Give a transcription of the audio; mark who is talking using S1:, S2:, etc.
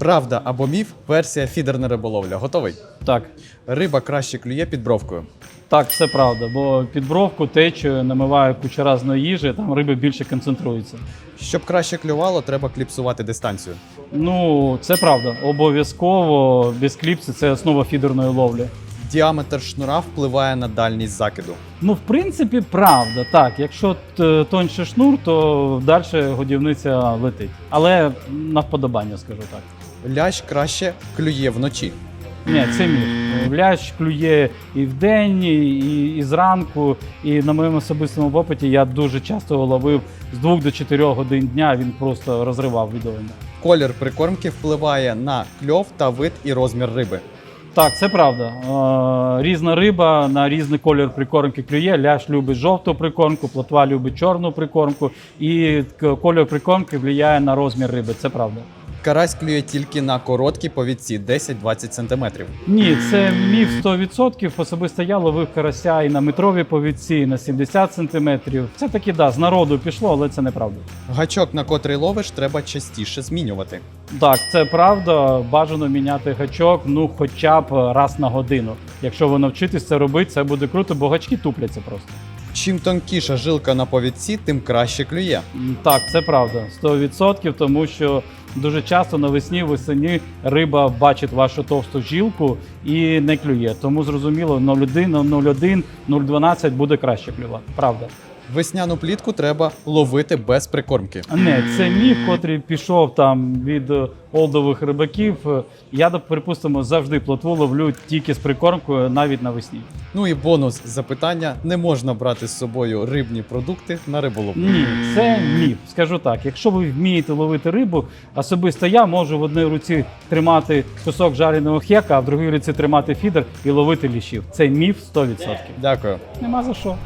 S1: Правда або міф, версія фідерна риболовля. Готовий?
S2: Так,
S1: Риба краще клює під бровкою.
S2: так, це правда, бо під бровку течою намиває куча разної їжі, там риби більше концентруються.
S1: Щоб краще клювало, треба кліпсувати дистанцію.
S2: Ну, це правда. Обов'язково без кліпси це основа фідерної ловлі.
S1: Діаметр шнура впливає на дальність закиду.
S2: Ну, в принципі, правда. Так, якщо тоньше шнур, то далі годівниця летить. Але на вподобання, скажу так.
S1: Лящ краще клює вночі.
S2: Ні, це міф. Лящ клює і вдень, і, і, і зранку. І на моєму особистому опиті я дуже часто ловив з 2 до 4 годин дня, він просто розривав відовення.
S1: Колір прикормки впливає на кльов та вид і розмір риби.
S2: Так, це правда. Е, різна риба на різний колір прикормки клює. Ляш любить жовту прикормку, плотва любить чорну прикормку, і к- колір прикормки впливає на розмір риби. Це правда.
S1: Карась клює тільки на короткі повідці 10-20 см.
S2: Ні, це міф 100%. Особисто я ловив карася і на метровій повідці, і на 70 сантиметрів. Це таки да, з народу пішло, але це неправда.
S1: Гачок, на котрий ловиш, треба частіше змінювати.
S2: Так, це правда. Бажано міняти гачок, ну хоча б раз на годину. Якщо ви навчитесь це робити, це буде круто, бо гачки тупляться просто.
S1: Чим тонкіша жилка на повідці, тим краще клює.
S2: Так, це правда, 100%, тому що дуже часто навесні весені риба бачить вашу товсту жилку і не клює. Тому зрозуміло, 0,1, 0,1, 0,12 буде краще клювати. Правда.
S1: Весняну плітку треба ловити без прикормки.
S2: Не, це міф, котрий пішов там від е, олдових рибаків. Я, припустимо, завжди плотву ловлю тільки з прикормкою, навіть навесні.
S1: Ну і бонус запитання: не можна брати з собою рибні продукти на риболовлю.
S2: Ні, це міф. Скажу так, якщо ви вмієте ловити рибу, особисто я можу в одній руці тримати кусок жареного хека, а в другій руці тримати фідер і ловити ліщів. Це міф 100%.
S1: Дякую.
S2: Нема за що.